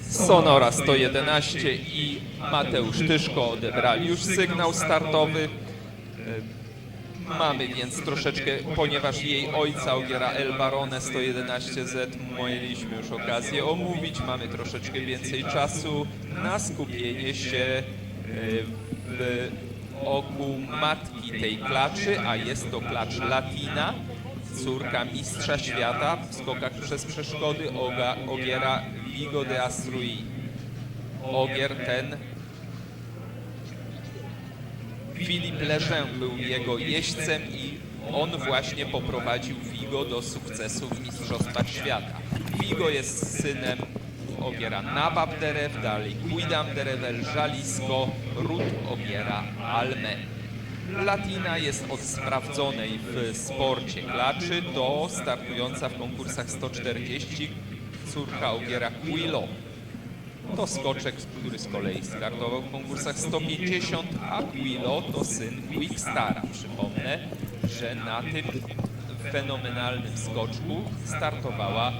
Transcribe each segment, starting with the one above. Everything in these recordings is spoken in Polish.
Sonora 111 i Mateusz Tyszko odebrali już sygnał startowy. E, Mamy więc troszeczkę, ponieważ jej ojca Ogiera El Barone 111Z mieliśmy już okazję omówić, mamy troszeczkę więcej czasu na skupienie się e, w oku matki tej klaczy, a jest to klacz Latina, córka mistrza świata w skokach przez przeszkody Oga, Ogiera Vigo de Astrui. Ogier ten Filip Leżę był jego jeźdźcem i on właśnie poprowadził Vigo do sukcesu w Mistrzostwach Świata. Vigo jest synem Ogiera Nababderew, dalej Kuidamderew, Jalisco, Rut Ogiera Alme. Latina jest od sprawdzonej w sporcie klaczy do startująca w konkursach 140 córka Ogiera Quilo. To skoczek, który z kolei startował w konkursach 150, a Quilo to syn Quickstara. Przypomnę, że na tym fenomenalnym skoczku startowała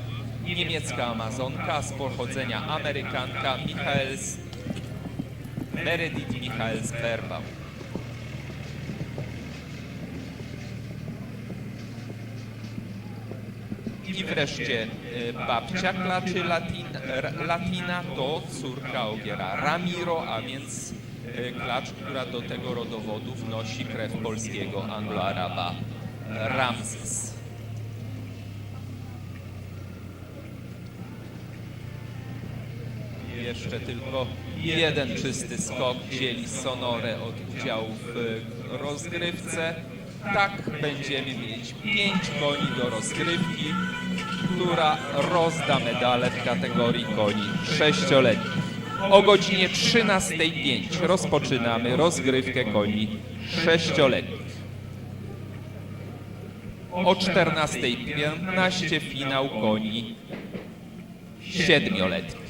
niemiecka Amazonka z pochodzenia Amerykanka Michaels, Meredith Michaels I wreszcie y, babcia klaczy Latin, R- Latina to córka Ogiera Ramiro, a więc y, klacz, która do tego rodowodu wnosi krew polskiego Anglo-Araba Ramzes. Jeszcze tylko jeden czysty skok dzieli Sonorę od udziału w rozgrywce. Tak będziemy mieć pięć koni do rozgrywki, która rozda medale w kategorii koni sześcioletnich. O godzinie 13.05 rozpoczynamy rozgrywkę koni sześcioletnich. O 14.15 finał koni siedmioletnich.